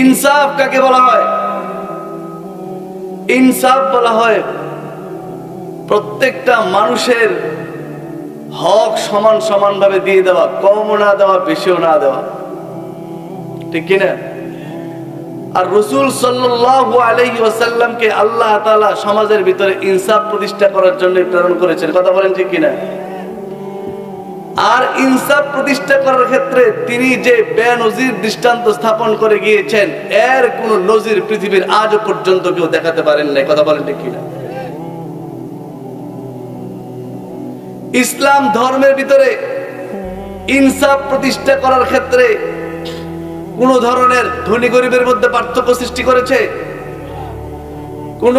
ইনসাফ কাকে বলা হয়? ইনসাফ বলা হয় প্রত্যেকটা মানুষের হক সমান সমান ভাবে দিয়ে দেওয়া, কমও না দেওয়া, বেশিও না দেওয়া। ঠিক কিনা আর রসুল ওয়াসাল্লামকে আল্লাহ তাআলা সমাজের ভিতরে ইনসাফ প্রতিষ্ঠা করার জন্য প্রেরণ করেছেন। কথা বলেন ঠিক কিনা আর ইনসাফ প্রতিষ্ঠা করার ক্ষেত্রে তিনি যে বেনজির দৃষ্টান্ত স্থাপন করে গিয়েছেন, এর কোন নজির পৃথিবীর আজও পর্যন্ত কেউ দেখাতে পারেন নাই। কথা বলেন ঠিক কিনা? ইসলাম ধর্মের ভিতরে ইনসাফ প্রতিষ্ঠা করার ক্ষেত্রে কোন ধরনের ধনী গরিবের মধ্যে পার্থক্য সৃষ্টি করেছে? কোন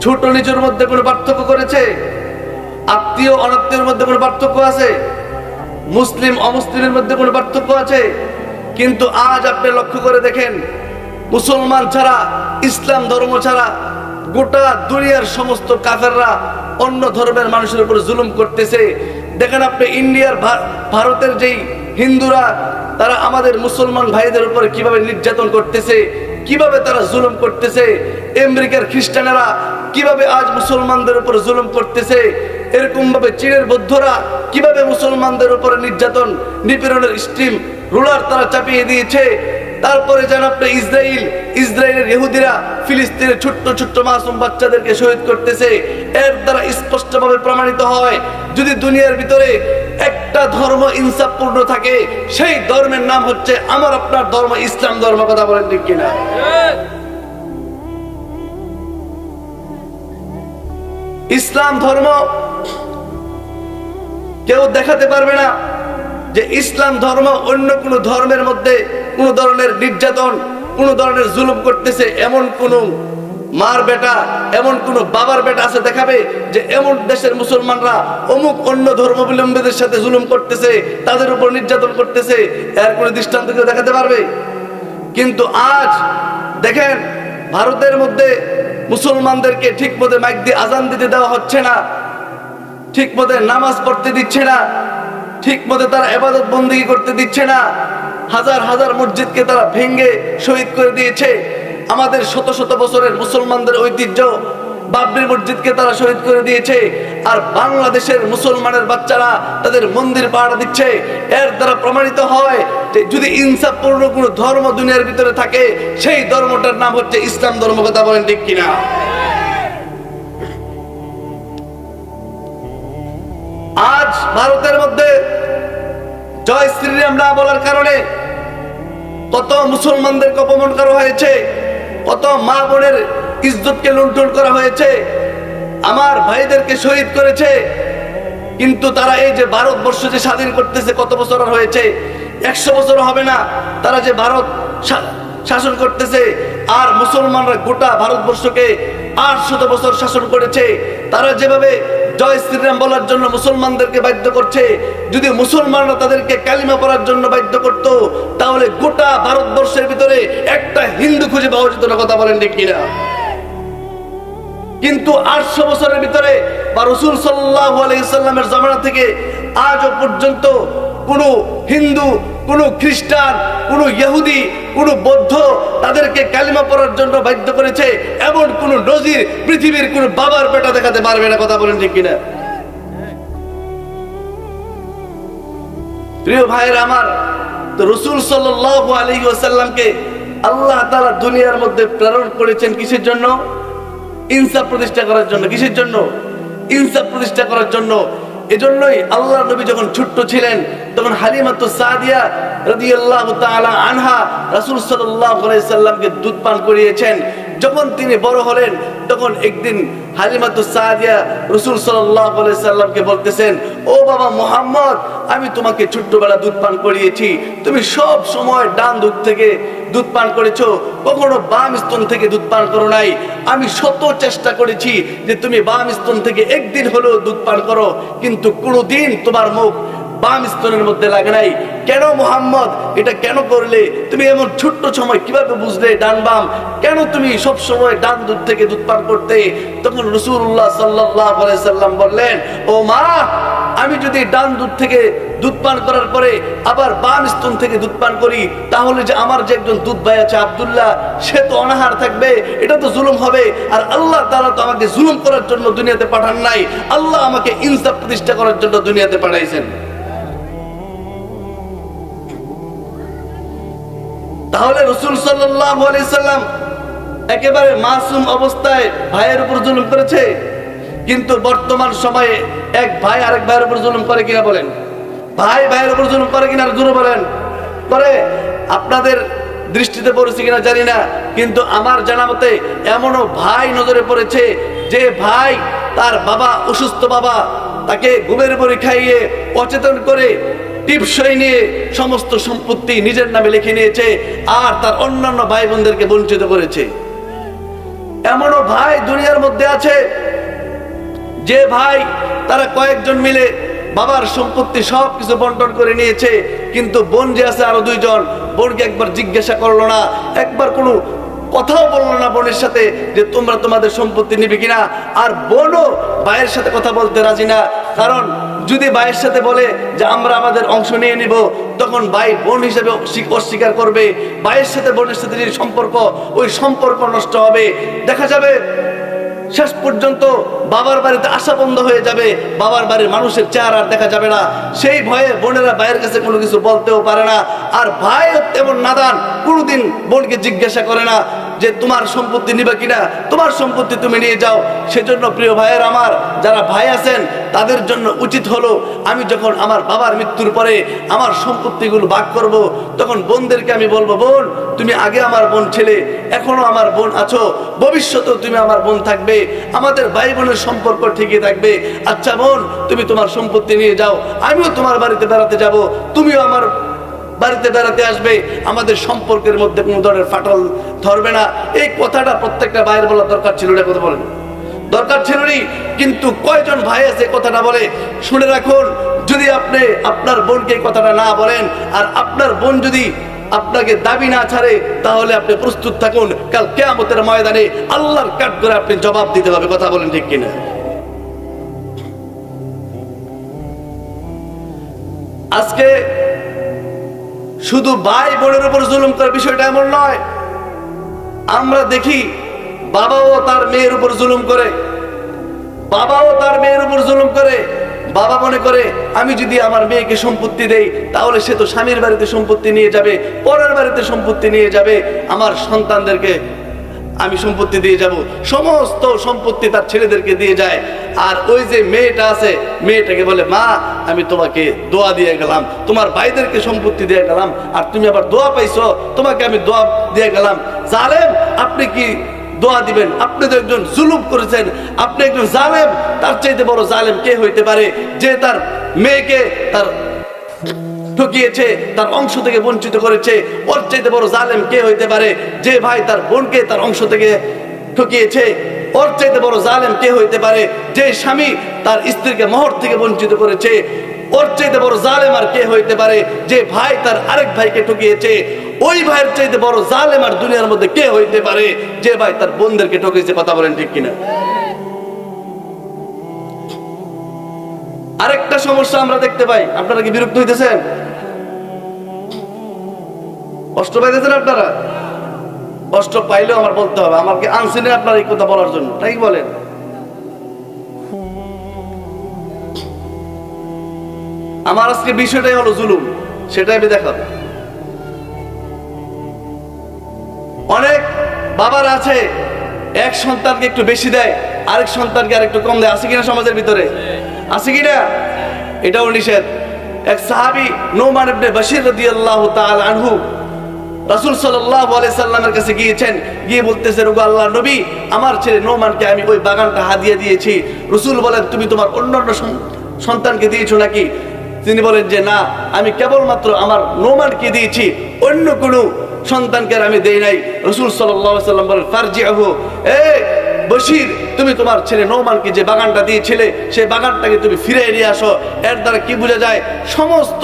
ছোট নিচের মধ্যে কোনো পার্থক্য করেছে? আত্মীয় অনাত্মীয়ের মধ্যে কোনো পার্থক্য আছে? মুসলিম, অমুসলিমের মধ্যে কোনো পার্থক্য আছে? কিন্তু আজ আপনি লক্ষ্য করে দেখেন, মুসলমান ছাড়া, ইসলাম ধর্ম ছাড়া গোটা দুনিয়ার সমস্ত কাফেররা অন্য ধর্মের মানুষের উপর জুলুম করতেছে। দেখেন আপনি ইন্ডিয়ার ভারতের যেই হিন্দুরা, তারা আমাদের মুসলমান ভাইদের উপরে কীভাবে নির্যাতন করতেছে, কীভাবে তারা জুলুম করতেছে, আমেরিকার খ্রিস্টানেরা কীভাবে আজ মুসলমানদের উপর জুলুম করতেছে এরকম ভাবে চীনের বৌদ্ধরা কীভাবে মুসলমানদের উপরে নির্যাতন, নিপীড়নের স্টিম, রুলার তারা চাপিয়ে দিয়েছে? তারপরে যেন আপনি ইসরায়েল ইসরায়েলের ইহুদিরা ফিলিস্তিনের ছোট্ট ছোট্ট মাসুম বাচ্চাদেরকে শহীদ করতেছে, এর দ্বারা স্পষ্টভাবে প্রমাণিত হয়, যদি দুনিয়ার ভিতরে একটা ধর্ম ইনসাফপূর্ণ থাকে, সেই ধর্মের নাম হচ্ছে আমার আপনার ধর্ম, ইসলাম ধর্ম, কথা বলেন ঠিক কিনা? ইসলাম ধর্ম কেউ দেখাতে পারবে না যে ইসলাম ধর্ম অন্য কোন ধর্মের মধ্যে কোন ধরনের নির্যাতন, কোন ধরনের জুলুম করতেছে, এমন কোন মার বেটা, এমন কোন বাবার বেটা আছে দেখাবে যে এমন দেশের মুসলমানরা অমুক অন্য ধর্মাবলম্বীদের সাথে জুলুম করতেছে, তাদের উপর নির্যাতন করতেছে, এর কোনো দৃষ্টান্ত কেউ দেখাতে পারবে? কিন্তু আজ দেখেন, ভারতের মধ্যে মুসলমানদেরকে ঠিক মতো মাইক দিয়ে আজান দিতে দেওয়া হচ্ছে না। ঠিক মতো নামাজ পড়তে দিচ্ছে না, ঠিক মতো তারা এবাদত বন্দি করতে দিচ্ছে না, হাজার হাজার মসজিদকে তারা ভেঙ্গে শহীদ করে দিয়েছে। আমাদের শত শত বছরের মুসলমানদের ঐতিহ্য, বাবরি মসজিদকে তারা শহীদ করে দিয়েছে, আর বাংলাদেশের মুসলমানের বাচ্চারা তাদের মন্দির পাহারা দিচ্ছে। এর দ্বারা প্রমাণিত হয় যে যদি ইনসাফপূর্ণ কোনো ধর্ম দুনিয়ার ভিতরে থাকে, সেই ধর্মটার নাম হচ্ছে ইসলাম ধর্ম কথা বলেন ঠিক কিনা। আজ ভারতের মধ্যে জয় শ্রীরাম না বলার কারণে কত মুসলমানদেরকে অপমান করা হয়েছে, কত মা বোনের ইজ্জতকে লুণ্ঠন করা হয়েছে, আমার ভাইদেরকে শহীদ করেছে, কিন্তু তারা এই যে ভারতবর্ষ যে স্বাধীন করতেছে কত বছর আর হয়েছে, একশো বছর হবে না, তারা যে ভারত শাসন করতেছে, আর মুসলমানরা গোটা ভারতবর্ষকে আটশত বছর শাসন করেছে, তারা যেভাবে জয় শ্রীরাম বলার জন্য মুসলমানদেরকে বাধ্য করছে। যদি মুসলমানরা তাদেরকে কালিমা পড়ার জন্য বাধ্য করত, তাহলে গোটা ভারতবর্ষের ভিতরে একটা হিন্দু খুঁজে পাওয়া যেত না, কথা বলেন কিনা? কিন্তু আটশো বছরের ভিতরে বা রসুল সাল্লাহ আলাইসাল্লামের জামানা থেকে আজও পর্যন্ত কোনো হিন্দু কোনো খ্রিস্টান, কোনো ইহুদি, কোনো বৌদ্ধ তাদেরকে কালিমা পড়ার জন্য বাধ্য করেছে। এমন কোন নজির পৃথিবীর কোন বাবার বেটা দেখাতে পারবে না, কথা বলেন ঠিক কিনা? প্রিয় ভাইয়ের আমার, তো রসুল সাল্লাহ আলী ওসাল্লামকে আল্লাহ তালা দুনিয়ার মধ্যে প্রেরণ করেছেন কিসের জন্য? ইনসাফ প্রতিষ্ঠা করার জন্য। কিসের জন্য? ইনসাফ প্রতিষ্ঠা করার জন্য। এজন্যই আল্লাহ নবী যখন ছোট্ট ছিলেন, তখন হালিমাত সাদিয়া রাদিয়াল্লাহু তাআলা আনহা রাসূল সাল্লাল্লাহু আলাইহি সাল্লামকে দুধ পান করিয়েছেন। যখন তিনি বড় হলেন, তখন একদিন হালিমাতু সাদিয়া রাসূল সাল্লামকে বলতেছেন, ও বাবা মুহাম্মদ, আমি তোমাকে ছোট্টবেলা দুধ পান করিয়েছি। তুমি সব সময় ডান দুধ থেকে দুধ পান করেছ। কখনো বাম স্তন থেকে দুধ পান করো নাই। আমি শত চেষ্টা করেছি যে তুমি বাম স্তন থেকে একদিন হলেও দুধ পান করো, কিন্তু কোনোদিন তোমার মুখ বাম স্তরের মধ্যে লাগে নাই। কেন মোহাম্মদ? এটা কেন করলে? তুমি এমন ছোট্ট সময় কীভাবে বুঝলে ডান বাম? কেন তুমি সব সময় ডান দুধ থেকে দুধ পান করতে? তখন রসুল্লাহ সাল্লাহ সাল্লাম বললেন, ও মা, আমি যদি ডান দুধ থেকে দুধ পান করার পরে আবার বাম স্তন থেকে দুধ পান করি, তাহলে যে আমার যে একজন দুধ ভাই আছে আব্দুল্লাহ, সে তো অনাহার থাকবে, এটা তো জুলুম হবে। আর আল্লাহ তারা তো আমাকে জুলুম করার জন্য দুনিয়াতে পাঠান নাই। আল্লাহ আমাকে ইনসাফ প্রতিষ্ঠা করার জন্য দুনিয়াতে পাঠাইছেন। তাহলে রসুল সাল্লাম একেবারে মাসুম অবস্থায় ভাইয়ের উপর জুলুম করেছে। কিন্তু বর্তমান সময়ে এক ভাই আরেক ভাইয়ের উপর জুলুম করে কিনা বলেন? ভাই ভাইয়ের উপর জুলুম করে কিনা জুলুম বলেন? করে আপনাদের দৃষ্টিতে পড়েছে কিনা জানি না, কিন্তু আমার জানা মতে এমনও ভাই নজরে পড়েছে যে ভাই তার বাবা, অসুস্থ বাবা, তাকে ঘুমের বড়ি খাইয়ে অচেতন করে টিপসই নিয়ে সমস্ত সম্পত্তি নিজের নামে লিখে নিয়েছে আর তার অন্যান্য ভাই বোনদেরকে বঞ্চিত করেছে। এমনও ভাই দুনিয়ার মধ্যে আছে, যে ভাই তারা কয়েকজন মিলে বাবার সম্পত্তি সব কিছু বন্টন করে নিয়েছে, কিন্তু বোন যে আছে আরও দুইজন, বোনকে একবার জিজ্ঞাসা করল না, একবার কোনো কথাও বলল না বোনের সাথে যে তোমরা তোমাদের সম্পত্তি নিবে কিনা, আর বোনও ভাইয়ের সাথে কথা বলতে রাজি না, কারণ যদি ভাইয়ের সাথে বলে যে আমরা আমাদের অংশ নিয়ে নিব, তখন ভাই বোন হিসেবে অস্বী- অস্বীকার করবে। ভাইয়ের সাথে, বোনের সাথে যে সম্পর্ক, ওই সম্পর্ক নষ্ট হবে। দেখা যাবে শেষ পর্যন্ত বাবার বাড়িতে আসা বন্ধ হয়ে যাবে। বাবার বাড়ির মানুষের চেহারা আর দেখা যাবে না। সেই ভয়ে বোনেরা ভাইয়ের কাছে কোনো কিছু বলতেও পারে না। আর ভাইও তেমন নাদান, কোনোদিন বোনকে জিজ্ঞাসা করে না। যে তোমার সম্পত্তি নিবে কিনা, তোমার সম্পত্তি তুমি নিয়ে যাও। সেজন্য প্রিয় ভাইয়ের আমার, যারা ভাই আছেন, তাদের জন্য উচিত হলো, আমি যখন আমার বাবার মৃত্যুর পরে আমার সম্পত্তিগুলো ভাগ করব, তখন বোনদেরকে আমি বলব, বোন, তুমি আগে আমার বোন ছেলে, এখনও আমার বোন আছো, ভবিষ্যতেও তুমি আমার বোন থাকবে, আমাদের ভাই বোনের সম্পর্ক ঠিকই থাকবে। আচ্ছা বোন, তুমি তোমার সম্পত্তি নিয়ে যাও, আমিও তোমার বাড়িতে বেড়াতে যাব, তুমিও আমার বাড়িতে বেড়াতে আসবে, আমাদের সম্পর্কের মধ্যে কোনো ধরনের ফাটল ধরবে না। এই কথাটা প্রত্যেকটা ভাইয়ের বলা দরকার ছিল না কথা বলেন। দরকার ছিল কিন্তু কয়জন ভাই আছে কথাটা বলে? শুনে রাখুন, যদি আপনি আপনার বোনকে কথাটা না বলেন, আর আপনার বোন যদি আপনাকে দাবি না ছাড়ে, তাহলে আপনি প্রস্তুত থাকুন, কাল কেয়ামতের ময়দানে আল্লাহর কাট করে আপনি জবাব দিতে হবে, কথা বলেন ঠিক কিনা? আজকে শুধু ভাই বোনের উপর জুলুম করার বিষয়টা এমন নয়। আমরা দেখি বাবাও তার মেয়ের উপর জুলুম করে, বাবাও তার মেয়ের উপর জুলুম করে। বাবা মনে করে, আমি যদি আমার মেয়েকে সম্পত্তি দেই, তাহলে সে তো স্বামীর বাড়িতে সম্পত্তি নিয়ে যাবে, পরের বাড়িতে সম্পত্তি নিয়ে যাবে। আমার সন্তানদেরকে আমি সম্পত্তি দিয়ে যাব। সমস্ত সম্পত্তি তার ছেলেদেরকে দিয়ে যায়। আর ওই যে মেয়েটা আছে, মেয়েটাকে বলে, মা, আমি তোমাকে দোয়া দিয়ে গেলাম। তোমার ভাইদেরকে সম্পত্তি দিয়ে গেলাম। আর তুমি আবার দোয়া পাইছো, তোমাকে আমি দোয়া দিয়ে গেলাম। জালেম, আপনি কি দোয়া দিবেন? আপনি তো একজন জুলুম করেছেন। আপনি একজন জালেম, তার চাইতে বড় জালেম কে হইতে পারে? যে তার মেয়েকে, তার ঠকিয়েছে, তার অংশ থেকে বঞ্চিত করেছে। ওর চাইতে বড় জালেম কে হইতে পারে? যে ভাই তার বোনকে তার অংশ থেকে ঠকিয়েছে, ওর চাইতে বড় জালেম কে হইতে পারে? যে স্বামী তার স্ত্রীকে মহর থেকে বঞ্চিত করেছে, ওর চাইতে বড় জালেম আর কে হইতে পারে? যে ভাই তার আরেক ভাইকে ঠকিয়েছে, ওই ভাইয়ের চাইতে বড় জালেম আর দুনিয়ার মধ্যে কে হইতে পারে? যে ভাই তার বোনদেরকে ঠকিয়েছে, কথা বলেন ঠিক কিনা? আরেকটা সমস্যা আমরা দেখতে পাই। আপনারা কি বিরক্ত হইতেছেন? কষ্ট পাইতেছেন আপনারা? কষ্ট পাইলেও আমার বলতে হবে, আমাকে আনছিলেন আপনার এই কথা বলার জন্য, তাই বলেন? আমার আজকে বিষয়টাই হলো জুলুম, সেটাই আমি দেখাবো। অনেক বাবার আছে, এক সন্তানকে একটু বেশি দেয়, আরেক সন্তানকে আর একটু কম দেয়, আছে কিনা সমাজের ভিতরে? আছে কিনা? এটাও নিষেধ। এক সাহাবি নোমান ইবনে বাশির রাদিয়াল্লাহু তাআলা আনহু রাসূল সাল্লাল্লাহু আলাইহি সাল্লামের কাছে গিয়েছেন। গিয়ে বলতেছেন ওগো আল্লাহ নবী, আমার ছেলে নোমানকে আমি ওই বাগানটা হাদিয়া দিয়েছি। রাসূল বলেন, তুমি তোমার অন্যান্য সন- সন্তানকে দিয়েছ নাকি? তিনি বলেন যে, না, আমি কেবলমাত্র আমার নোমানকে দিয়েছি। অন্য কোনো সন্তানকে আমি দেই নাই। রসুল সাল্লাম বলেন ফারজিয়াহু এ বশির তুমি তোমার ছেলে নৌমানকে যে বাগানটা দিয়েছিলে, সেই বাগানটাকে তুমি ফিরে নিয়ে আসো। এর দ্বারা কি বুঝা যায়? সমস্ত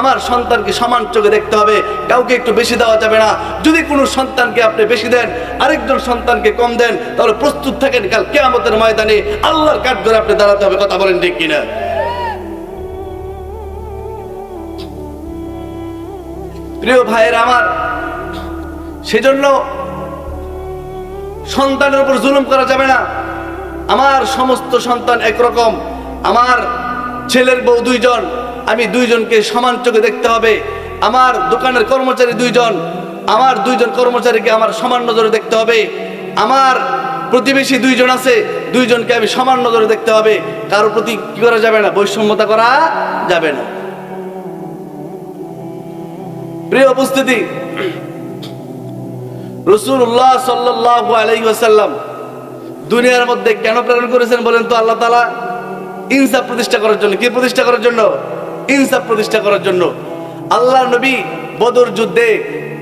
আমার সন্তানকে সমান চোখে দেখতে হবে। কাউকে একটু বেশি দেওয়া যাবে না। যদি কোনো সন্তানকে আপনি বেশি দেন, আরেকজন সন্তানকে কম দেন, তাহলে প্রস্তুত থাকেন কাল কে আমাদের ময়দানে। আল্লাহর কাঠ ধরে আপনি দাঁড়াতে হবে, কথা বলেন ঠিক কিনা? প্রিয় ভাইয়ের আমার, সেজন্য সন্তানের উপর জুলুম করা যাবে না। আমার সমস্ত সন্তান একরকম। আমার ছেলের বউ দুইজন, আমি দুইজনকে সমান চোখে দেখতে হবে। আমার দোকানের কর্মচারী দুইজন, আমার দুইজন কর্মচারীকে আমার সমান নজরে দেখতে হবে। আমার প্রতিবেশী দুইজন আছে, দুইজনকে আমি সমান নজরে দেখতে হবে। কারোর প্রতি কি করা যাবে না? বৈষম্যতা করা যাবে না। প্রিয় উপস্থিতি, রসুল্লাহ সাল্লাহ আলাই ওয়াসাল্লাম দুনিয়ার মধ্যে কেন প্রেরণ করেছেন বলেন তো আল্লাহ তালা ইনসাফ প্রতিষ্ঠা করার জন্য। কি প্রতিষ্ঠা করার জন্য? ইনসাফ প্রতিষ্ঠা করার জন্য। আল্লাহ নবী বদর যুদ্ধে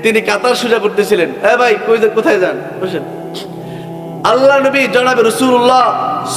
তিনি কাতার সোজা করতেছিলেন। হ্যাঁ ভাই কোথায় যান? বসেন। আল্লাহ নবী জনাবে রসুল্লাহ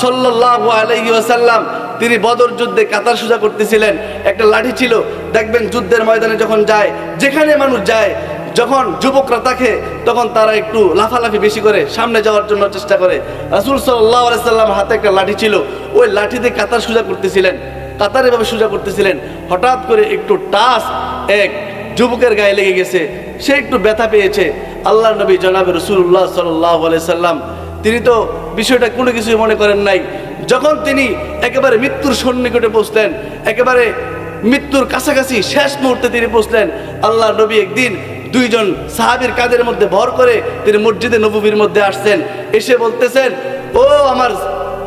সাল্লাহ আলাইহি ওয়াসাল্লাম তিনি বদর যুদ্ধে কাতার সোজা করতেছিলেন। একটা লাঠি ছিল। দেখবেন যুদ্ধের ময়দানে যখন যায়, যেখানে মানুষ যায় যখন যুবকরা থাকে তখন তারা একটু লাফালাফি বেশি করে সামনে যাওয়ার জন্য চেষ্টা করে। রাসুল সাল্লাহ আলাইসাল্লাম হাতে একটা লাঠি ছিল। ওই লাঠিতে কাতার সোজা করতেছিলেন। কাতার এভাবে সোজা করতেছিলেন। হঠাৎ করে একটু টাস এক যুবকের গায়ে লেগে গেছে। সে একটু ব্যথা পেয়েছে। আল্লাহ নবী জনাবে রসুল্লাহ সাল্লাহ সাল্লাম। তিনি তো বিষয়টা কোনো কিছুই মনে করেন নাই। যখন তিনি একেবারে মৃত্যুর সন্নিকটে পৌঁছলেন, একেবারে মৃত্যুর কাছাকাছি শেষ মুহূর্তে তিনি পৌঁছলেন আল্লাহ নবী একদিন দুইজন সাহাবীর কাদের মধ্যে ভর করে তিনি মসজিদে নবীর মধ্যে আসছেন। এসে বলতেছেন, ও আমার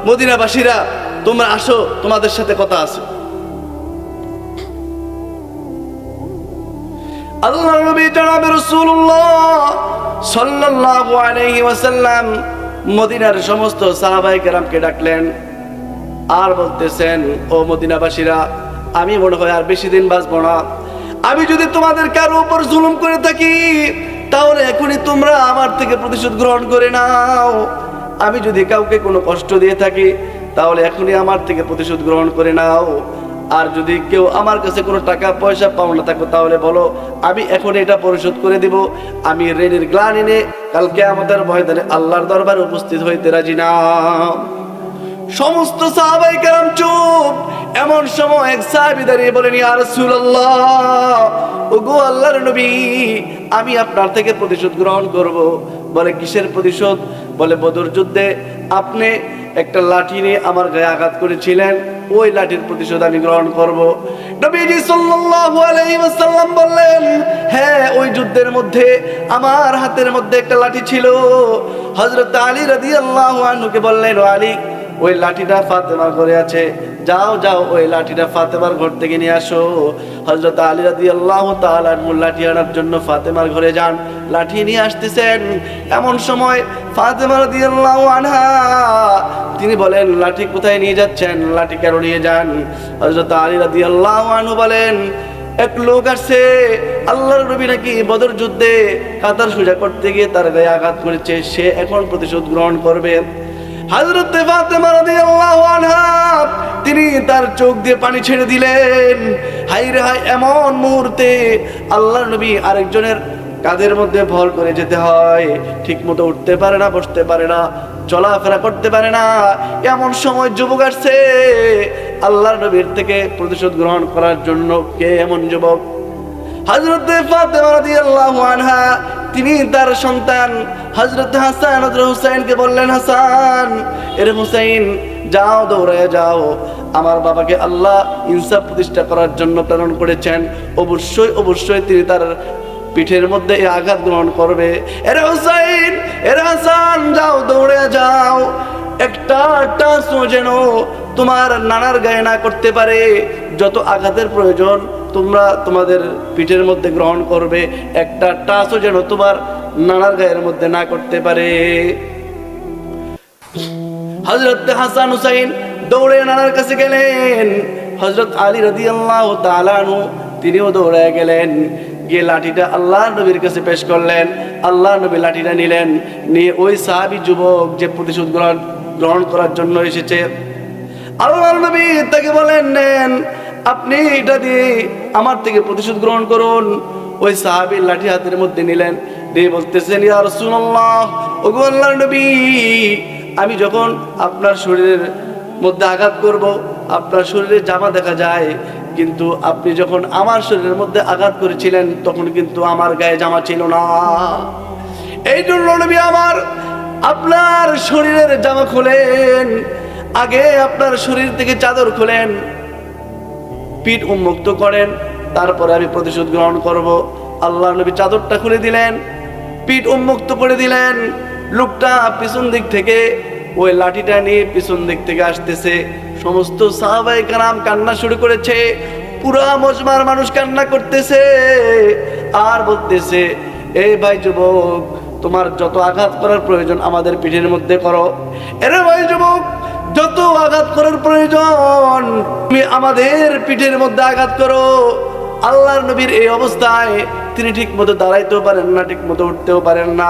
মদিনাবাসীরা, তোমরা আসো, তোমাদের সাথে কথা আছে। আল্লাহ নবী জনাবে রাসূলুল্লাহ সাল্লাল্লাহু আলাইহি ওয়াসাল্লাম মদিনার সমস্ত সাহাবায়ে কেরামকে ডাকলেন আর বলতেছেন, ও মদিনাবাসীরা, আমি মনে হয় আর বেশি দিন বাঁচবো না। আমি যদি তোমাদের কারও উপর জুলুম করে থাকি, তাহলে এখনই তোমরা আমার থেকে প্রতিশোধ গ্রহণ করে নাও। আমি যদি কাউকে কোনো কষ্ট দিয়ে থাকি, তাহলে এখনই আমার থেকে প্রতিশোধ গ্রহণ করে নাও। আর যদি কেউ আমার কাছে কোনো টাকা, পয়সা পাও না থাকো তাহলে বলো, আমি এখন এটা পরিশোধ করে দিব। আমি ঋণের গ্লান এনে কালকে আমাদের ময়দানে আল্লাহর দরবারে উপস্থিত হইতে রাজি না। সমস্ত সাহাবাই কারাম চুপ এমন সময় এক সাহাবি দাঁড়িয়ে বলেন, ইয়া রাসূলুল্লাহ, ওগো আল্লাহর নবী, আমি আপনার থেকে প্রতিশোধ গ্রহণ করব। বলে, কিসের প্রতিশোধ? বলে, বদর যুদ্ধে আপনি একটা লাঠি নিয়ে আমার গায়ে আঘাত করেছিলেন, ওই লাঠির প্রতিশোধ আমি গ্রহণ করব। নবীজি সাল্লাল্লাহু আলাইহি ওয়াসাল্লাম বললেন হ্যাঁ ওই যুদ্ধের মধ্যে আমার হাতের মধ্যে একটা লাঠি ছিল। হযরত আলী রাদিয়াল্লাহু আনহুকে বললেন, "ও আলী ওই লাঠিটা ফাতেমার ঘরে আছে। যাও যাও, ওই লাঠিটা ফাতেমার ঘর থেকে নিয়ে আসো। হজরত আলী রাদি আল্লাহ তালার লাঠি আনার জন্য ফাতেমার ঘরে যান। লাঠি নিয়ে আসতেছেন। এমন সময় ফাতেমা রাদি আল্লাহ আনহা, তিনি বলেন, লাঠি কোথায় নিয়ে যাচ্ছেন? লাঠি কেন নিয়ে যান? হজরত আলী রাদি আল্লাহ আনহু বলেন, এক লোক আসছে, আল্লাহর নবী নাকি বদর যুদ্ধে কাতার সোজা করতে গিয়ে তার গায়ে আঘাত করেছে। সে এখন প্রতিশোধ গ্রহণ করবে। হযরত ফাতেমা আনহা, তিনি তার চোখ দিয়ে পানি ছেড়ে দিলেন। হাই রে হাই এমন মুহূর্তে আল্লাহর নবী আরেকজনের কাদের মধ্যে ভর করে যেতে হয়। ঠিক মতো উঠতে পারে না, বসতে পারে না, চলাফেরা করতে পারে না। এমন সময় যুবক আসছে। আল্লাহর নবীর থেকে প্রতিশোধ গ্রহণ করার জন্য কে এমন যুবক? হযরত ফাতেমা আনহা, তিনি তার সন্তান হযরত হাসান, হযরত হুসাইনকে বললেন, হাসান, এর হুসাইন, যাও দৌড়ে যাও। আমার বাবাকে আল্লাহ ইনসাফ প্রতিষ্ঠা করার জন্য প্রেরণ করেছেন। অবশ্যই অবশ্যই তিনি তার পিঠের মধ্যে এই আঘাত গ্রহণ করবে। এর হুসাইন, এর হাসান, যাও দৌড়ে যাও। একটা টাচও যেন তোমার নানার গায়ে না করতে পারে। যত আঘাতের প্রয়োজন তোমরা তোমাদের পিঠের মধ্যে গ্রহণ করবে, একটা টাচও যেন তোমার নানার গায়ের মধ্যে না করতে পারে। হজরত হাসান হুসাইন দৌড়ে নানার কাছে গেলেন। হজরত আলী রদি আল্লাহ তালানু তিনিও দৌড়ে গেলেন। গিয়ে লাঠিটা আল্লাহ নবীর কাছে পেশ করলেন। আল্লাহ নবী লাঠিটা নিলেন। নিয়ে ওই সাহাবি যুবক যে প্রতিশোধ গ্রহণ গ্রহণ করার জন্য এসেছে। আল্লাহ নবী তাকে বলেন, নেন আপনি এটা দিয়ে আমার থেকে প্রতিশোধ গ্রহণ করুন। ওই সাহাবীর লাঠি হাতের মধ্যে নিলেন। দিয়ে বলতেছেন, ইয়া রাসূলুল্লাহ, ওগো নবী, আমি যখন আপনার শরীরের মধ্যে আঘাত করব, আপনার শরীরে জামা দেখা যায়, কিন্তু আপনি যখন আমার শরীরের মধ্যে আঘাত করেছিলেন, তখন কিন্তু আমার গায়ে জামা ছিল না। এই জন্য নবী আমার আপনার শরীরের জামা খোলেন, আগে আপনার শরীর থেকে চাদর খুলেন পিঠ উন্মুক্ত করেন, তারপরে আমি প্রতিশোধ গ্রহণ করব। আল্লাহ নবী চাদরটা খুলে দিলেন, পিঠ উন্মুক্ত করে দিলেন। লোকটা পিছন দিক থেকে, ওই লাঠিটা নিয়ে পিছন দিক থেকে আসতেছে। সমস্ত সাহাবাই কারাম কান্না শুরু করেছে, পুরা মজমার মানুষ কান্না করতেছে, আর বলতেছে এই ভাই যুবক, তোমার যত আঘাত করার প্রয়োজন আমাদের পিঠের মধ্যে করো। এরে ভাই যুবক যত আঘাত করার প্রয়োজন, তুমি আমাদের পিঠের মধ্যে আঘাত করো। আল্লাহর নবীর এই অবস্থায় তিনি ঠিক মতো দাঁড়াইতেও পারেন না ঠিক মতো উঠতেও পারেন না।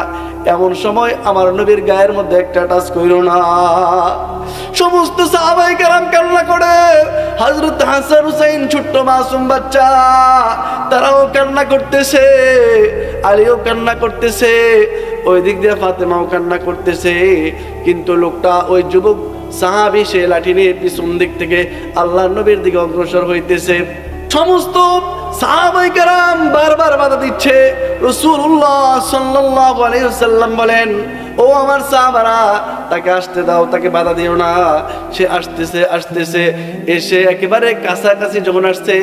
এমন সময় আমার নবীর গায়ের মধ্যে একটা টাচ কইল না। সমস্ত সাহাবাই কেরাম কান্না করে। হজরত হাসান হুসাইন ছোট্ট মাসুম বাচ্চা, তারাও কান্না করতেছে, আলীও কান্না করতেছে ওই দিক দিয়ে ফাতেমাও কান্না করতেছে। কিন্তু লোকটা ওই যুবক সাহাবি সে লাঠি নিয়ে পিছন দিক থেকে আল্লাহ নবীর দিকে অগ্রসর হইতেছে। সমস্ত সাহাবাই কারাম বারবার বাধা দিচ্ছে। রসুল্লাহ বলেন, ও আমার সাহাবারা, তাকে আসতে দাও, তাকে বাধা দিও না। সে আসতেছে আসতেছে। এসে একেবারে কাছাকাছি যখন আসছে,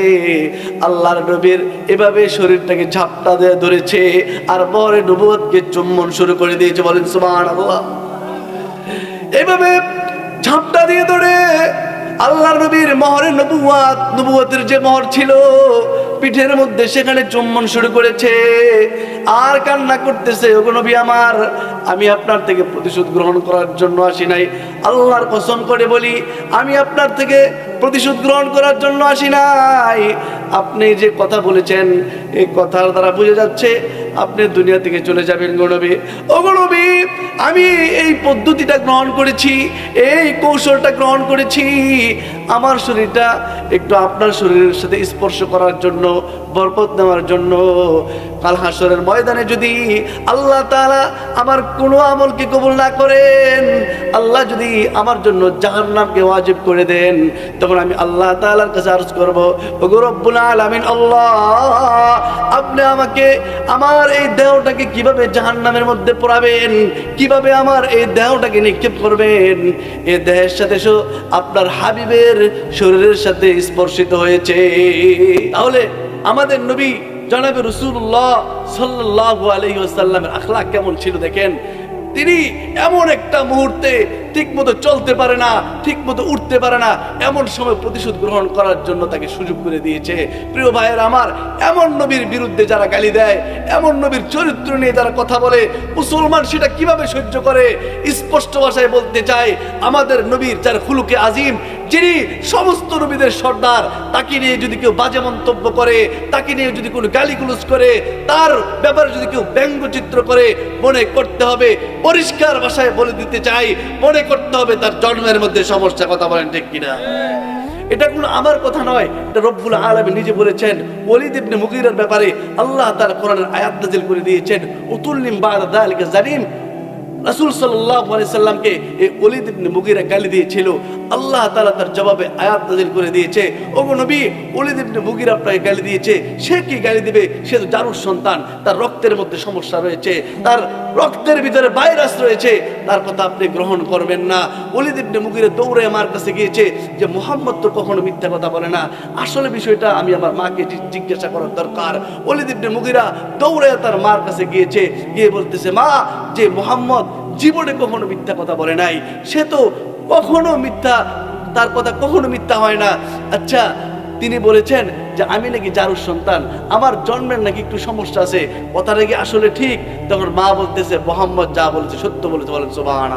আল্লাহর নবীর এভাবে শরীরটাকে ঝাপটা দিয়ে ধরেছে আর পরে নবুয়তকে চুম্বন শুরু করে দিয়েছে বলেন, সুবহানাল্লাহ। এইভাবে ঝাপটা দিয়ে ধরে আল্লাহ নবীর মহরের নবুয়াত নবুয়াতের যে মহর ছিল পিঠের মধ্যে সেখানে চুম্বন শুরু করেছে। আর কান্না করতেছে, ওগো আমার, আমি আপনার থেকে প্রতিশোধ গ্রহণ করার জন্য আসি নাই। আল্লাহর কসম করে বলি, আমি আপনার থেকে প্রতিশোধ গ্রহণ করার জন্য আসি নাই। আপনি যে কথা বলেছেন, এই কথার দ্বারা বুঝে যাচ্ছে আপনি দুনিয়া থেকে চলে যাবেন গণবী ও গণবী আমি এই পদ্ধতিটা গ্রহণ করেছি, এই কৌশলটা গ্রহণ করেছি। আমার শরীরটা একটু আপনার শরীরের সাথে স্পর্শ করার জন্য বরকত নেওয়ার জন্য কাল হাসরের ময়দানে যদি আল্লাহ তাআলা আমার কোনো আমলকে কবুল না করেন, আল্লাহ যদি আমার জন্য জাহান্নামকে ওয়াজিব করে দেন, তখন আমি আল্লাহ তাআলার কাছে আরজ করব রব্বুল আলামিন, আল্লাহ, আপনি আমাকে আমার এই দেহটাকে কীভাবে জাহান্নামের মধ্যে পড়াবেন, কীভাবে আমার এই দেহটাকে নিক্ষেপ করবেন এই দেহের সাথে আপনার হাবিবের শরীরের সাথে স্পর্শিত হয়েছে। তাহলে আমাদের নবী জনাবে রসুল্লাহ সাল্লাল্লাহু আলাইহি ওয়াসাল্লামের আখলাক কেমন ছিল দেখেন? তিনি এমন একটা মুহূর্তে ঠিক মতো চলতে পারে না ঠিক মতো উঠতে পারে না, এমন সময় প্রতিশোধ গ্রহণ করার জন্য তাকে সুযোগ করে দিয়েছে। প্রিয় ভাইয়ের আমার, এমন নবীর বিরুদ্ধে যারা গালি দেয়, এমন নবীর চরিত্র নিয়ে যারা কথা বলে, মুসলমান সেটা কীভাবে সহ্য করে? স্পষ্ট ভাষায় বলতে চায় আমাদের নবীর যার খুলুকে আজিম যিনি সমস্ত নবীদের সর্দার, তাকে নিয়ে যদি কেউ বাজে মন্তব্য করে, তাকে নিয়ে যদি কোনো গালিগুলোজ করে, তার ব্যাপারে যদি কেউ ব্যঙ্গচিত্র করে, মনে করতে হবে, পরিষ্কার ভাষায় বলে দিতে চাই, মনে করতে হবে তার জন্মের মধ্যে সমস্যা কথা বলেন ঠিক কিনা। এটা কোনো আমার কথা নয়, এটা রব্বুল আলমী নিজে বলেছেন। ওলিদ ইবনে মুগিরার ব্যাপারে আল্লাহ তার কোরআনের আয়াত নাজিল করে দিয়েছেন। উতুল্লিম বাদা দালিকা রাসূল সাল্লামকে এই ইবনে মুগিরা গালি দিয়েছিল। আল্লাহ তাআলা তার জবাবে আয়াত নাযিল করে দিয়েছে। ওগো নবী ইবনে মুগিরা আপনাকে গালি দিয়েছে। সে কি গালি দিবে? সে তো জারুর সন্তান। তার রক্তের মধ্যে সমস্যা রয়েছে। তার রক্তের ভিতরে ভাইরাস রয়েছে। তার কথা আপনি গ্রহণ করবেন না। ওলিদ ইবনে মুগিরা দৌড়ে আমার কাছে গিয়েছে যে, মোহাম্মদ তো কখনো মিথ্যা কথা বলে না। আসলে বিষয়টা আমি আমার মাকে জিজ্ঞাসা করার দরকার। ওলিদ ইবনে মুগিরা দৌড়ে তার মার কাছে গিয়েছে। গিয়ে বলতেছে, মা, যে মোহাম্মদ জীবনে কখনো মিথ্যা কথা বলে নাই। সে তো কখনো মিথ্যা, তার কথা কখনো মিথ্যা হয় না। আচ্ছা তিনি বলেছেন যে, আমি নাকি জারুর সন্তান, আমার জন্মের নাকি একটু সমস্যা আছে। কথাটা কি আসলে ঠিক? তখন মা বলতেছে, মোহাম্মদ যা বলেছে, সত্য বলেছে বলেন সোবাহান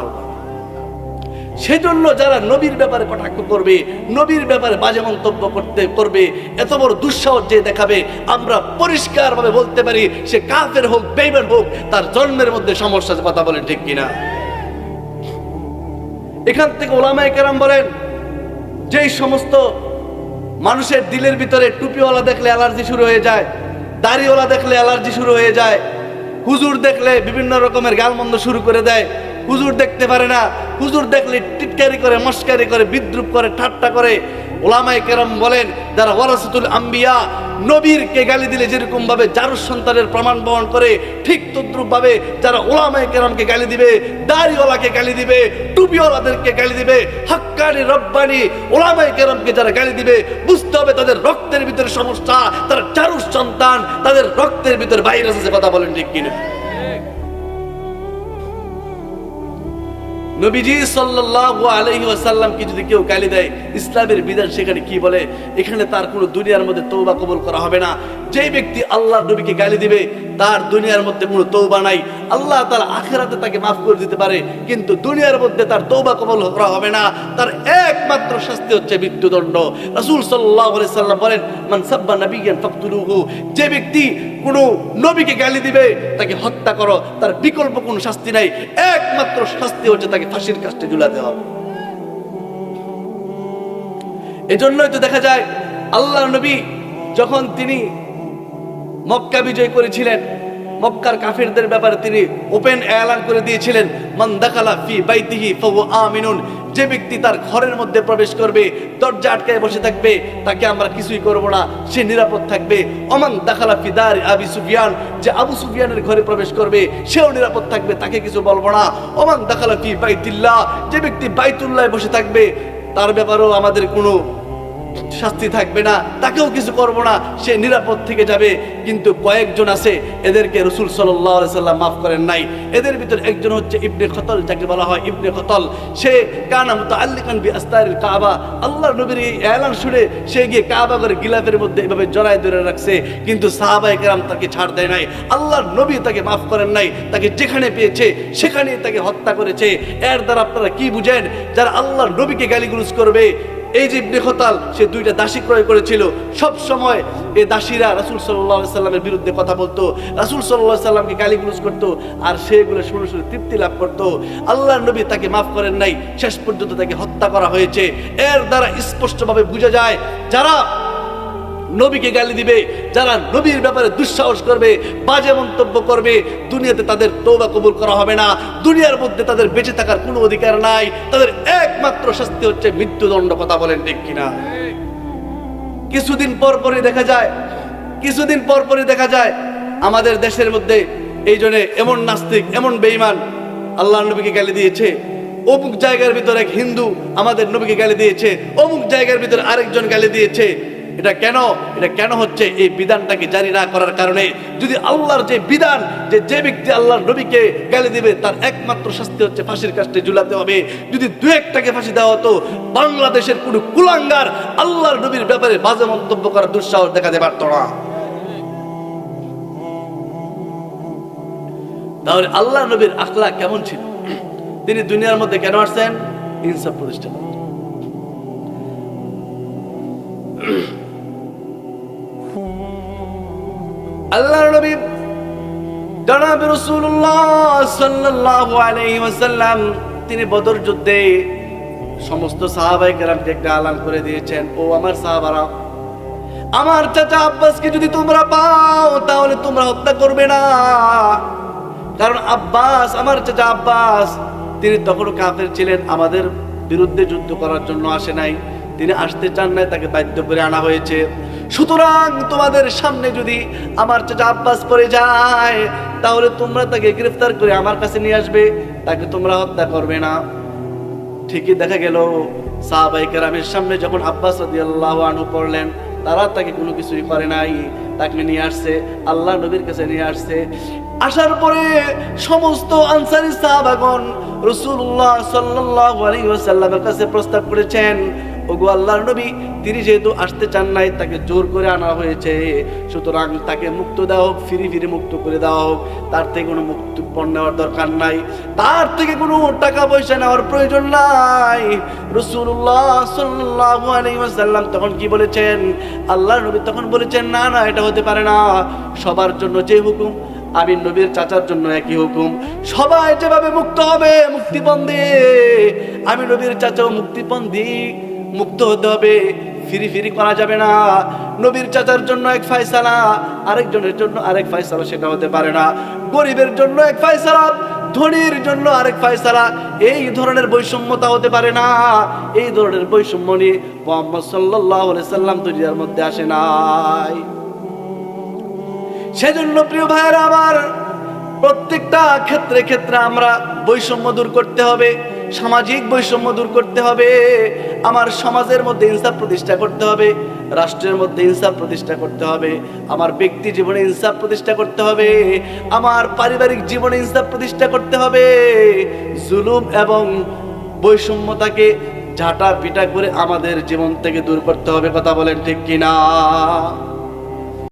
সেজন্য যারা নবীর ব্যাপারে কটাক্ষ করবে, নবীর ব্যাপারে বাজে মন্তব্য করতে করবে, এত বড় দুঃসাহস যে দেখাবে, আমরা পরিষ্কারভাবে বলতে পারি, সে কাফের হোক বেইমান হোক, তার জন্মের মধ্যে সমস্যা কথা বলেন ঠিক কিনা? এখান থেকে ওলামায় কেরাম বলেন, যেই সমস্ত মানুষের দিলের ভিতরে টুপিওয়ালা দেখলে অ্যালার্জি শুরু হয়ে যায়, দাড়িওয়ালা দেখলে অ্যালার্জি শুরু হয়ে যায়, হুজুর দেখলে বিভিন্ন রকমের গালমন্দ শুরু করে দেয় হুজুর দেখতে পারে না। হুজুর দেখলে টিটকারি করে, মস্কারি করে, বিদ্রুপ করে, ঠাট্টা করে। ওলামায়ে কেরাম বলেন, যারা ওয়ারাসাতুল আম্বিয়া, নবীরকে গালি দিলে যেরকম ভাবে জারুর সন্তানের প্রমাণ বহন করে, ঠিক তদ্রুপ ভাবে যারা ওলামায়ে কেরামকে গালি দিবে, দাড়িওয়ালাকে গালি দিবে, টুপিওয়ালাদেরকে গালি দিবে, হাক্কানি, রব্বানি ওলামায়ে কেরামকে যারা গালি দিবে, বুঝতে হবে তাদের রক্তের ভিতরে সমস্যা, তারা জারুর সন্তান, তাদের রক্তের ভিতরে ভাইরাস আছে, কথা বলেন ঠিক কিনা? নবীজি সাল্লাল্লাহু আলাইহি ওয়াসাল্লামকে যদি কেউ গালি দেয়, ইসলামের বিধান সেখানে কি বলে? এখানে তার কোনো দুনিয়ার মধ্যে তৌবা কবুল করা হবে না। যে ব্যক্তি আল্লাহর নবীকে গালি দিবে, তার দুনিয়ার মধ্যে কোনো তৌবা নাই। আল্লাহ তার আখেরাতে তাকে মাফ করে দিতে পারে, কিন্তু দুনিয়ার মধ্যে তার তৌবা কবুল করা হবে না। তার একমাত্র শাস্তি হচ্ছে মৃত্যুদণ্ড। রাসূল সাল্লাল্লাহু আলাইহি সাল্লাম বলেন, মান সাব্বা নাবিয়ান ফাকতুলুহু। যে ব্যক্তি কোনো নবীকে গালি দিবে, তাকে হত্যা করো, তার বিকল্প কোনো শাস্তি নাই। একমাত্র শাস্তি হচ্ছে তাকে ফাঁসির কাস্টে ঝুলাতে হবে এজন্যই তো দেখা যায় আল্লাহ নবী যখন তিনি মক্কা বিজয় করেছিলেন মক্কার কাফিরদের ব্যাপারে তিনি ওপেন এলান করে দিয়েছিলেন, মান দাখালা ফি বাইতিহি ফাহু আমিনুন যে ব্যক্তি তার ঘরের মধ্যে প্রবেশ করবে, দরজা আটকায় বসে থাকবে, তাকে আমরা কিছুই করব না, সে নিরাপদ থাকবে। অমান দাখালা ফি দার আবি সুফিয়ান যে আবু সুফিয়ানের ঘরে প্রবেশ করবে, সেও নিরাপদ থাকবে, তাকে কিছু বলব না। অমান দাখালা ফি বাইতিল্লাহ যে ব্যক্তি বাইতুল্লাহ বসে থাকবে, তার ব্যাপারেও আমাদের কোনো শাস্তি থাকবে না, তাকেও কিছু করব না, সে নিরাপদ থেকে যাবে। কিন্তু কয়েকজন আছে, এদেরকে রসুল সাল্লাম মাফ করেন নাই। এদের ভিতর একজন হচ্ছে ইবনে খতল, যাকে বলা হয় ইবনে খতল। সে কানা মতো আল্লিকান বি আস্তারিল কাবা। আল্লাহর নবীর এই এলান শুনে সে গিয়ে কাবা করে গিলাফের মধ্যে এভাবে জড়ায় ধরে রাখছে। কিন্তু সাহাবাই কেরাম তাকে ছাড় দেয় নাই। আল্লাহর নবী তাকে মাফ করেন নাই। তাকে যেখানে পেয়েছে সেখানে তাকে হত্যা করেছে। এর দ্বারা আপনারা কি বুঝেন? যারা আল্লাহর নবীকে গালিগুলোজ করবে এই যে ইবনে খতাল, সে দুইটা দাসী ক্রয় করেছিল। সব সময় এই দাসীরা রাসূল আলাইহি সাল্লামের বিরুদ্ধে কথা বলতো, রাসূল আলাইহি সাল্লামকে গালিগুলোজ করতো, আর সেগুলো শুনে শুনে তৃপ্তি লাভ করতো। আল্লাহ নবী তাকে মাফ করেন নাই, শেষ পর্যন্ত তাকে হত্যা করা হয়েছে। এর দ্বারা স্পষ্টভাবে বোঝা যায়, যারা নবীকে গালি দিবে, যারা নবীর ব্যাপারে দুঃসাহস করবে, বাজে মন্তব্য করবে, দুনিয়াতে তাদের তৌবা কবুল করা হবে না, দুনিয়ার মধ্যে তাদের বেঁচে থাকার কোনো অধিকার নাই, তাদের একমাত্র শাস্তি হচ্ছে মৃত্যুদণ্ড কথা বলেন ঠিক কিনা। কিছুদিন পর পরই দেখা যায়, কিছুদিন পর পরই দেখা যায়, আমাদের দেশের মধ্যে এই জন্য এমন নাস্তিক, এমন বেঈমান আল্লাহ নবীকে গালি দিয়েছে। অমুক জায়গার ভিতর এক হিন্দু আমাদের নবীকে গালি দিয়েছে, অমুক জায়গার ভিতর আরেকজন গালি দিয়েছে। এটা কেন? এটা কেন হচ্ছে এই বিধানটাকে জারি না করার কারণে? যদি আল্লাহর যে বিধান, যে যে ব্যক্তি আল্লাহর নবীকে গালি দিবে, তার একমাত্র শাস্তি হচ্ছে ফাঁসির কাস্টে ঝুলাতে হবে। যদি দু একটাকে ফাঁসি দেওয়া হতো, বাংলাদেশের কোনো কুলাঙ্গার আল্লাহর নবীর ব্যাপারে বাজে মন্তব্য করার দুঃসাহস দেখাতে পারত না। তাহলে আল্লাহ নবীর আখলা কেমন ছিল? তিনি দুনিয়ার মধ্যে কেন আসছেন? ইনসাফ প্রতিষ্ঠা। আল্লাহর নবী জনাব রাসূলুল্লাহ সাল্লাল্লাহু আলাইহি ওয়াসাল্লাম, তিনি বদর যুদ্ধে সমস্ত সাহাবাই কেরামকে একটা আলাম করে দিয়েছেন। ও আমার সাহাবারা, আমার চাচা আব্বাসকে যদি তোমরা পাও, তাহলে তোমরা হত্যা করবে না। কারণ আব্বাস, আমার চাচা আব্বাস, তিনি তখন কাফের ছিলেন, আমাদের বিরুদ্ধে যুদ্ধ করার জন্য আসে নাই। তিনি আসতে চান নাই, তাকে বাধ্য করে আনা হয়েছে। সুতরাং তোমাদের সামনে যদি আমার চাচা আব্বাস পড়ে যায়, তাহলে তোমরা তাকে গ্রেফতার করে আমার কাছে নিয়ে আসবে। তাকে তোমরা হত্যা করবে না। ঠিকই দেখা গেল, সাহাবাই কেরামের সামনে যখন আব্বাস রাদিয়াল্লাহু আনহু পড়লেন, তারা তাকে কোনো কিছুই করে নাই। তাকে নিয়ে আসছে, আল্লাহ নবীর কাছে নিয়ে আসছে। আসার পরে সমস্ত আনসারি সাহাবাগণ রসুল্লাহ সাল্লাল্লাহু আলাইহি ওয়াসাল্লামের কাছে প্রস্তাব করেছেন ওগো আল্লাহর নবী, তিনি যেহেতু আসতে চান নাই, তাকে জোর করে আনা হয়েছে। সুতরাং তাকে মুক্ত দেওয়া হোক, ফিরি ফিরি মুক্ত করে দেওয়া হোক, তার থেকে কোনো মুক্তিপণ নেওয়ার দরকার নাই। তার থেকে কোনো টাকা পয়সা নেওয়ার প্রয়োজন নাই। রসুল্লাহ সাল্লাল্লাহু আলাইহি ওয়াসাল্লাম তখন কি বলেছেন? আল্লাহর নবী তখন বলেছেন, না না, এটা হতে পারে না। সবার জন্য যে হুকুম, আমি নবীর চাচার জন্য একই হুকুম। সবাই যেভাবে মুক্ত হবে, মুক্তিপণ দিয়ে আমি নবীর চাচাও মুক্তিপণ দিই মুক্ত হতে হবে। ফিরি ফিরি করা যাবে না। নবীর চাচার জন্য এক ফায়সালা, আরেকজনের জন্য আরেক ফায়সালা সেটা হতে পারে না। গরিবের জন্য এক ফায়সালা, ধনীর জন্য আরেক ফয়সালা, এই ধরনের বৈষম্যতা হতে পারে না। এই ধরনের বৈষম্য নিয়ে মোহাম্মদ সাল্লাহ সাল্লাম দুনিয়ার মধ্যে আসে নাই। সেজন্য প্রিয় ভাইয়েরা আমার, প্রত্যেকটা ক্ষেত্রে ক্ষেত্রে আমরা বৈষম্য দূর করতে হবে। সামাজিক বৈষম্য দূর করতে হবে। আমার সমাজের মধ্যে ইনসাফ প্রতিষ্ঠা করতে হবে। রাষ্ট্রের মধ্যে ইনসাফ প্রতিষ্ঠা করতে হবে। আমার ব্যক্তি জীবনে ইনসাফ প্রতিষ্ঠা করতে হবে। আমার পারিবারিক জীবনে ইনসাফ প্রতিষ্ঠা করতে হবে। জুলুম এবং বৈষম্যতাকে ঝাঁটা পিটা করে আমাদের জীবন থেকে দূর করতে হবে। কথা বলেন ঠিক কিনা?